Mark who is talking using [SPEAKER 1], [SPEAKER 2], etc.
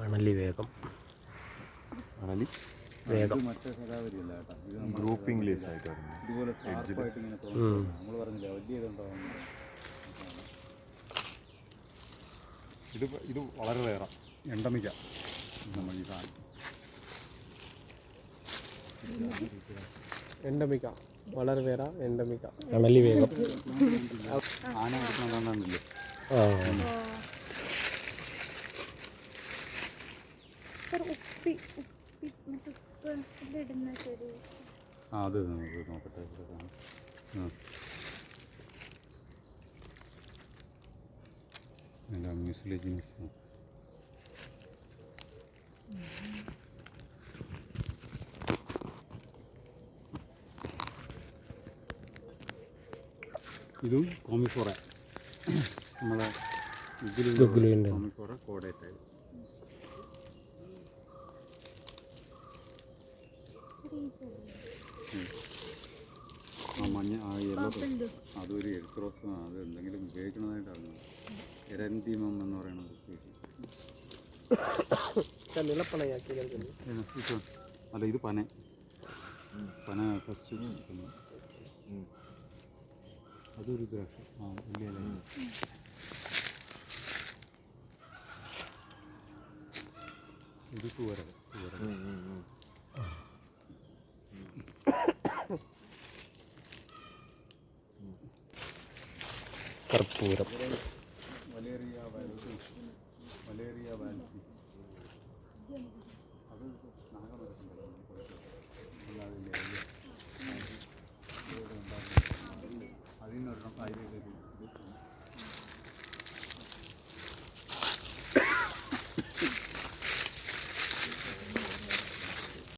[SPEAKER 1] അണലി വേഗം.
[SPEAKER 2] അണലി
[SPEAKER 1] വേഗം.
[SPEAKER 2] ഗ്രൂപ്പിംഗ് ലീസ് ആയിട്ട്
[SPEAKER 3] ഇതുപോലെ നമ്മൾ പറഞ്ഞില്ല വലിയ ഇതുണ്ടാവും
[SPEAKER 2] ഇത് ഇത് വളരെ വേറെ എണ്ടമിക്ക നമ്മൾ ഈ സാധനം
[SPEAKER 4] എൻഡമിക്ക വളരെ വേറ എൻഡമിക്ക അണലി വേഗം.
[SPEAKER 3] ആന എടുക്കണമെന്നുണ്ടല്ലോ
[SPEAKER 1] ആ
[SPEAKER 5] ഉപ്പി ഉപ്പി ഉപ്പ് ഇതിലിടുന്ന ചെടി
[SPEAKER 3] ആ അത് നമുക്ക് നോക്കട്ടെ. ആ. അതിന്റെ മ്യൂസിലേജിനസ് ഇതും കോമിഫോറ. നമ്മളെ
[SPEAKER 1] കോമിക്കോറ
[SPEAKER 3] കോമിഫോറ കോടയത്തായത് ആ മഞ്ഞ ആ യെല്ലോ അതൊരു എഴുത്രോസ് അത് എന്തെങ്കിലും ഉപയോഗിക്കുന്നതായിട്ടാണ് എരന്തിമം എന്ന് പറയുന്ന ഒരു സ്പീഷീസ്. അല്ല ഇത് പന. പന ഫസ്റ്റ് അതൊരു ദ്രാക്ഷ ആ വലിയ. ഇത് തൂവരക തൂവരക
[SPEAKER 1] കർപ്പൂരം.